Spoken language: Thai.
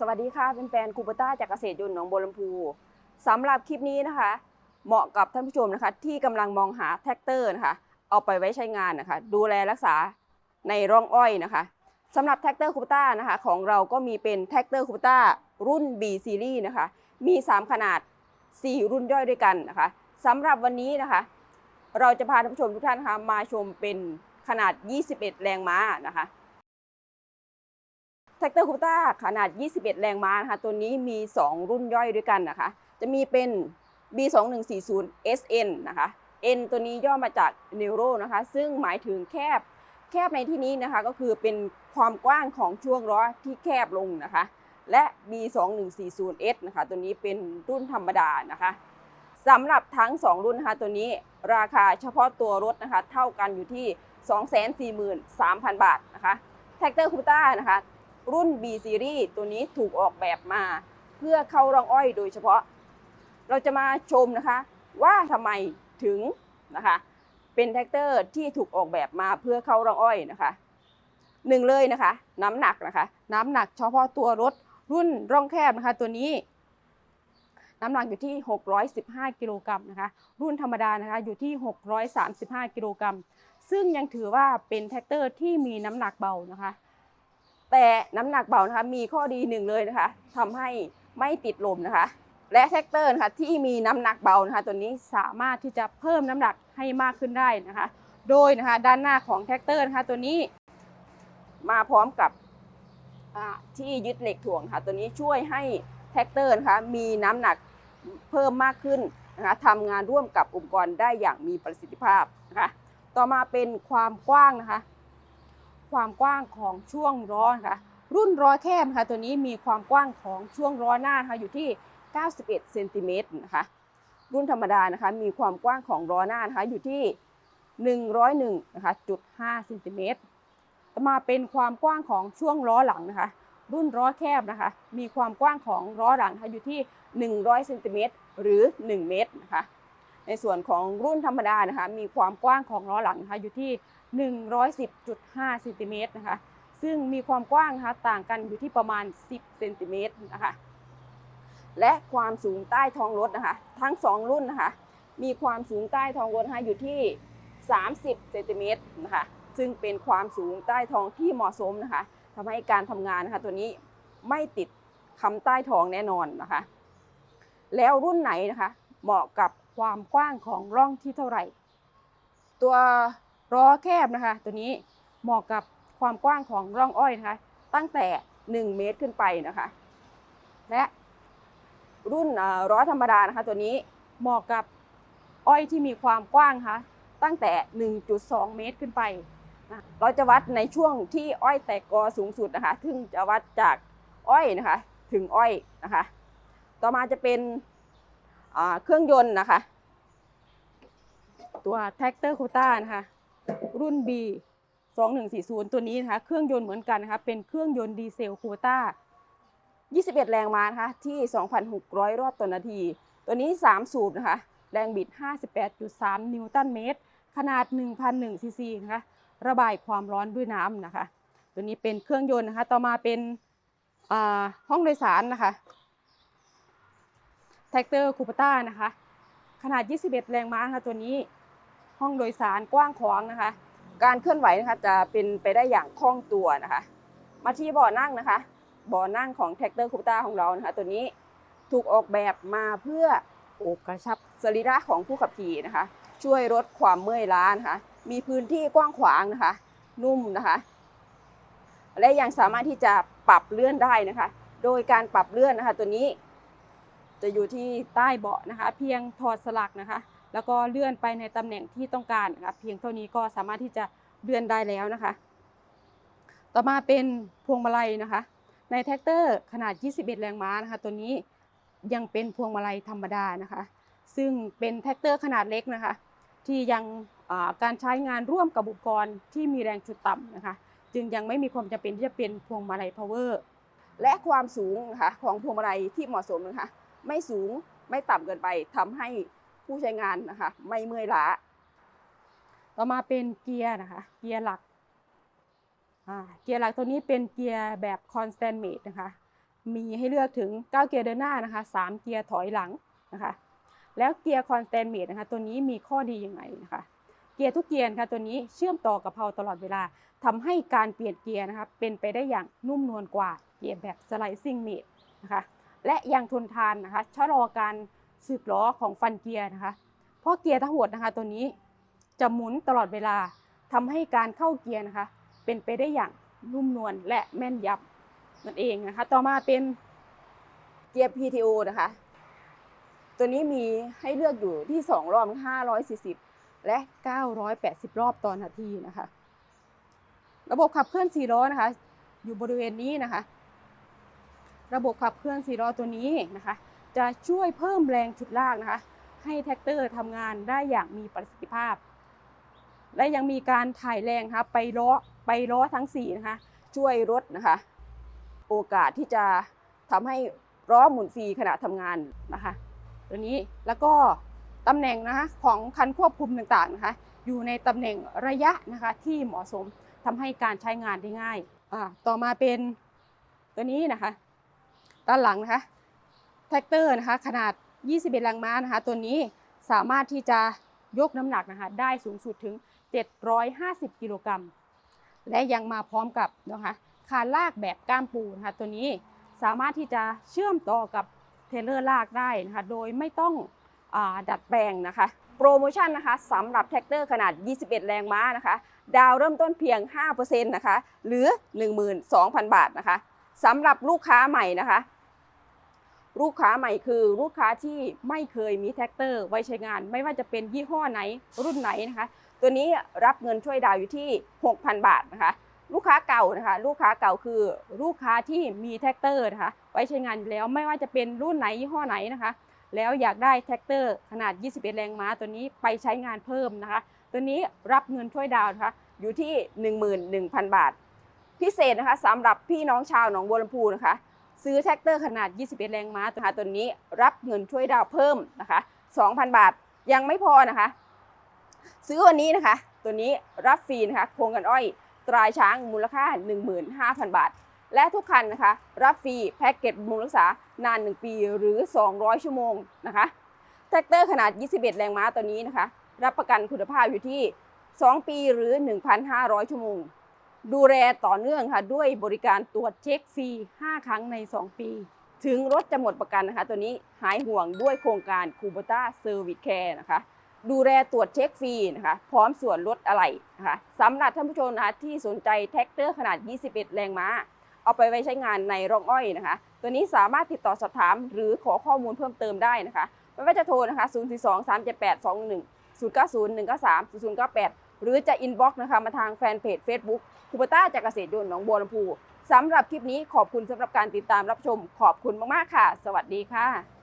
สวัสดีค่ะเป็นแฟนคูปต้าจากเกษตรยนต์หนองบัวลำพูสำหรับคลิปนี้นะคะ เหมาะกับท่านผู้ชมนะคะ ที่กำลังมองหาแท็กเตอร์นะคะ เอาไปไว้ใช้งานนะคะ ดูแลรักษาในร่องอ้อยนะคะสำหรับแท็กเตอร์คูปต้านะคะ ของเราก็มีเป็นแท็กเตอร์คูปต้ารุ่น B Series นะคะ มี 3 ขนาด 4 รุ่นย่อยด้วยกันนะคะสำหรับวันนี้นะคะ เราจะพาท่านผู้ชมทุกท่านนะคะมาชมเป็นขนาด 21 แรงม้านะคะ ท็กเตอร์คูต้าขนาด 21 แรงม้านะคะตัวนี้มี 2 รุ่นย่อยด้วยกันนะคะ จะมีเป็น B2140 SN นะคะ N ตัวนี้ย่อมาจาก Neuro นะคะ ซึ่งหมายถึงแคบ แคบในที่นี้นะคะก็คือเป็นความกว้างของช่วงล้อที่แคบลงนะคะ และ B2140S นะคะ ตัวนี้เป็นรุ่นธรรมดานะคะสำหรับทั้ง 2 รุ่นนะคะตัวนี้ราคาเฉพาะตัวรถนะคะ เท่ากันอยู่ที่ 243,000 บาทนะคะแท็กเตอร์คูต้านะคะ รุ่น B Series ตัวนี้ถูกออกแบบมา เพื่อเข้าร่องอ้อยโดยเฉพาะ เราจะมาชมนะคะ ว่าทำไมถึงนะคะ เป็นแท็กเตอร์ที่ถูกออกแบบมาเพื่อเข้าร่องอ้อยนะคะหนึ่งเลยนะคะ น้ำหนักนะคะ น้ำหนักเฉพาะตัวรถรุ่นร่องแคบนะคะ ตัวนี้ น้ำหนักอยู่ที่ 615 กิโลกรัมนะคะ รุ่นธรรมดานะคะอยู่ที่ 635 กิโลกรัมซึ่งยังถือว่าเป็นแท็กเตอร์ที่มีน้ำหนักเบานะคะ แต่น้ำหนักเบานะคะมีข้อดีหนึ่งเลยนะคะทำให้ไม่ติดลมนะคะ และแท็กเตอร์นะคะที่มีน้ำหนักเบานะคะ ตัวนี้สามารถที่จะเพิ่มน้ำหนักให้มากขึ้นได้นะคะ โดยนะคะด้านหน้าของแท็กเตอร์นะคะ ตัวนี้มาพร้อมกับที่ยึดเหล็กถ่วงค่ะ ตัวนี้ช่วยให้แท็กเตอร์นะคะมีน้ำหนักเพิ่มมากขึ้นนะคะทำงานร่วมกับอุปกรณ์ได้อย่างมีประสิทธิภาพนะคะ ต่อมาเป็นความกว้างนะคะ ความกว้างของช่วงล้อนะคะรุ่นล้อแคบนะคะตัวนี้มีความกว้างของช่วงล้อหน้านะคะอยู่ที่ 91เซนติเมตรนะคะรุ่นธรรมดานะคะมีความกว้างของล้อหน้านะคะอยู่ที่ 101นะคะจุด5เซนติเมตรต่อมาเป็นความกว้างของช่วงล้อหลังนะคะ รุ่นล้อแคบนะคะ มีความกว้างของล้อหลังนะคะอยู่ที่ 100เซนติเมตรหรือ 1 เมตรนะคะในส่วนของรุ่นธรรมดานะคะ มีความกว้างของล้อหลังนะคะอยู่ที่ 110.5เซนติเมตรนะคะ ซึ่งมีความกว้างนะคะต่างกันอยู่ที่ประมาณ 10เซนติเมตรนะคะ และความสูงใต้ท้องรถนะคะ ทั้ง 2 รุ่นนะคะ มีความสูงใต้ท้องรถนะคะอยู่ที่ 30เซนติเมตรนะคะ ซึ่งเป็นความสูงใต้ท้องที่เหมาะสมนะคะทำให้การทำงานนะคะตัวนี้ไม่ติดคำใต้ท้องแน่นอนนะคะ แล้วรุ่นไหนนะคะ เหมาะกับความกว้างของร่องที่เท่าไหร่ ตัว ล้อแคบนะคะ ตัวนี้เหมาะกับความกว้างของร่องอ้อยนะคะ ตั้งแต่ 1 เมตรขึ้นไปนะคะ และรุ่นอ่อล้อธรรมดานะคะ ตัวนี้เหมาะกับอ้อยที่มีความกว้างะคะตั้งแต่ 1.2 เมตรขึ้นไปนะเราจะวัดในช่วงที่อ้อยแตกกอสูงสุดนะคะ ซึ่งจะวัดจากอ้อยนะคะ ถึงอ้อยนะคะ ต่อมาจะเป็นอ่าเครื่องยนต์นะคะ ตัวแท็กเตอร์โคต้านะคะ รุ่น B 2140 ตัวนี้นะคะเครื่องยนต์เหมือนกันนะคะเป็นเครื่องยนต์ดีเซลโคต้า 21 แรงม้านะคะที่ 2,600 รอบต่อนาที ตัวนี้ 3 สูบนะคะแรงบิด 58.3 นิวตันเมตร ขนาด 1,001ซีซีนะคะระบายความร้อนด้วยน้ำนะคะ ตัวนี้เป็นเครื่องยนต์นะคะต่อมาเป็นห้องโดยสารนะคะแท็กเตอร์คูปต้านะคะ ขนาด 21 แรงม้านะคะตัวนี้ ห้องโดยสารกว้างขวางนะคะ การเคลื่อนไหวนะคะจะเป็นไปได้อย่างคล่องตัวนะคะ มาที่เบาะนั่งนะคะ เบาะนั่งของแท็กเตอร์คูปต้าของเรานะคะ ตัวนี้ถูกออกแบบมาเพื่อโอบกระชับสรีระของผู้ขับขี่นะคะ ช่วยลดความเมื่อยล้านะคะ มีพื้นที่กว้างขวางนะคะ นุ่มนะคะ และยังสามารถที่จะปรับเลื่อนได้นะคะ โดยการปรับเลื่อนนะคะ ตัวนี้จะอยู่ที่ใต้เบาะนะคะ เพียงถอดสลักนะคะ แล้วก็เลื่อนไปในตำแหน่งที่ต้องการนะคะเพียงเท่านี้ก็สามารถที่จะเลื่อนได้แล้วนะคะ ต่อมาเป็นพวงมาลัยนะคะ ในแท็กเตอร์ขนาด 21 แรงม้านะคะ ตัวนี้ยังเป็นพวงมาลัยธรรมดานะคะ ซึ่งเป็นแท็กเตอร์ขนาดเล็กนะคะ ที่ยังการใช้งานร่วมกับอุปกรณ์ที่มีแรงจุดต่ำนะคะ จึงยังไม่มีความจำเป็นที่จะเป็นพวงมาลัย power และความสูงนะคะของพวงมาลัยที่เหมาะสมนะคะ ไม่สูงไม่ต่ำเกินไปทำให้ ผู้ใช้งานนะคะ ไม่เมื่อยล้าต่อมาเป็นเกียร์นะคะ เกียร์หลักเกียร์หลักตัวนี้เป็นเกียร์แบบ constant mate นะคะ มีให้เลือกถึง 9 เกียร์เดินหน้านะคะ 3 เกียร์ถอยหลังนะคะ แล้วเกียร์คอนสแตนเมดนะคะ ตัวนี้มีข้อดียังไงนะคะ เกียร์ทุกเกียร์นะคะตัวนี้เชื่อมต่อกับเพลาตลอดเวลาทำให้การเปลี่ยนเกียร์นะคะเป็นไปได้อย่างนุ่มนวลกว่าเกียร์แบบสไลซิ่งเมดนะคะ และยังทนทานนะคะชะลอการ สึกล้อของฟันเกียร์นะคะ เพราะเกียร์ทั้งหมดนะคะตัวนี้จะหมุนตลอดเวลาทำให้การเข้าเกียร์นะคะ เป็นไปได้อย่างนุ่มนวลและแม่นยำนั่นเองนะคะ ต่อมาเป็นเกียร์ PTO นะคะ ตัวนี้มีให้เลือกอยู่ที่ 2 รอบ 540 และ 980 รอบต่อนาทีนะคะ ระบบขับเคลื่อน4ล้อนะคะ อยู่บริเวณนี้นะคะ ระบบขับเคลื่อน4ล้อตัวนี้นะคะ จะช่วยเพิ่มแรงฉุดลากนะคะ ให้แท็กเตอร์ทำงานได้อย่างมีประสิทธิภาพ และยังมีการถ่ายแรงนะคะไปล้อไปล้อทั้ง4นะคะช่วยลดนะคะ โอกาสที่จะทำให้ล้อหมุนฟรีขณะทำงานนะคะ ตัวนี้แล้วก็ตำแหน่งนะคะของคันควบคุมต่างๆนะคะ อยู่ในตำแหน่งระยะนะคะที่เหมาะสมทำให้การใช้งานได้ง่าย ต่อมาเป็นตัวนี้นะคะ ด้านหลังนะคะ แท็กเตอร์นะคะขนาด 21แรงม้านะคะตัวนี้สามารถที่จะยกน้ำหนักนะคะได้สูงสุดถึง 750 กิโลกรัม และยังมาพร้อมกับนะคะคานลากแบบก้ามปูนะคะตัวนี้สามารถที่จะเชื่อมต่อกับเทรลเลอร์ลากได้นะคะโดยไม่ต้องอดัดแปลงนะคะ โปรโมชั่นนะคะสำหรับแท็กเตอร์ขนาด 21 แรงม้านะคะ ดาวเริ่มต้นเพียง 5%นะคะหรือ 12,000 บาทนะคะสำหรับลูกค้าใหม่นะคะ ลูกค้าใหม่คือลูกค้าที่ไม่เคยมีแท็กเตอร์ไว้ใช้งาน ไม่ว่าจะเป็นยี่ห้อไหนรุ่นไหนนะคะ ตัวนี้รับเงินช่วยดาวอยู่ที่ 6,000 บาทนะคะ ลูกค้าเก่านะคะ ลูกค้าเก่าคือลูกค้าที่มีแท็กเตอร์นะคะ ไว้ใช้งานแล้วไม่ว่าจะเป็นรุ่นไหนยี่ห้อไหนนะคะ แล้วอยากได้แท็กเตอร์ขนาด 21 แรงม้าตัวนี้ไปใช้งานเพิ่มนะคะ ตัวนี้รับเงินช่วยดาวนะคะอยู่ที่ 11,000 บาท พิเศษนะคะสำหรับพี่น้องชาวหนองบัวลำพูนะคะ ซื้อแท็กเตอร์ขนาด 21 แรงม้านะคะตัวนี้รับเงินช่วยดาวเพิ่มนะคะ 2,000 บาทยังไม่พอนะคะ ซื้อวันนี้นะคะ ตัวนี้รับฟรีนะคะโครงกันอ้อยตรายช้างมูลค่า 15,000 บาท และทุกคันนะคะ รับฟรีแพ็กเกจบำรุงรักษานาน 1 ปีหรือ 200 ชั่วโมงนะคะแท็กเตอร์ขนาด 21 แรงม้าตัวนี้นะคะ รับประกันคุณภาพอยู่ที่ 2 ปีหรือ 1,500 ชั่วโมง ดูแลต่อเนื่องค่ะ ด้วยบริการตรวจเช็คฟรี 5 ครั้งใน 2 ปี ถึงรถจะหมดประกันนะคะ ตัวนี้หายห่วงด้วยโครงการคูบต้าเซอร์วิสแคร์นะคะ ดูแลตรวจเช็คฟรีนะคะ พร้อมส่วนลดอะไรนะคะสำหรับท่านผู้ชมนะคะที่สนใจแท็กเตอร์ขนาด 21 แรงม้า เอาไปไว้ใช้งานในร่องอ้อยนะคะ ตัวนี้สามารถติดต่อสอบถามหรือขอข้อมูลเพิ่มเติมได้นะคะไม่ว่าจะโทรนะคะ0 2 3 7 8 2 1 0 9 0 1 9 3 0 0 9 8 หรือจะอินบ็อกซ์นะคะมาทางแฟนเพจ Facebook คูปต้าจากเกษตรยนต์หนองบัวลำพูสำหรับคลิปนี้ขอบคุณสำหรับการติดตามรับชม ขอบคุณมากๆค่ะ สวัสดีค่ะ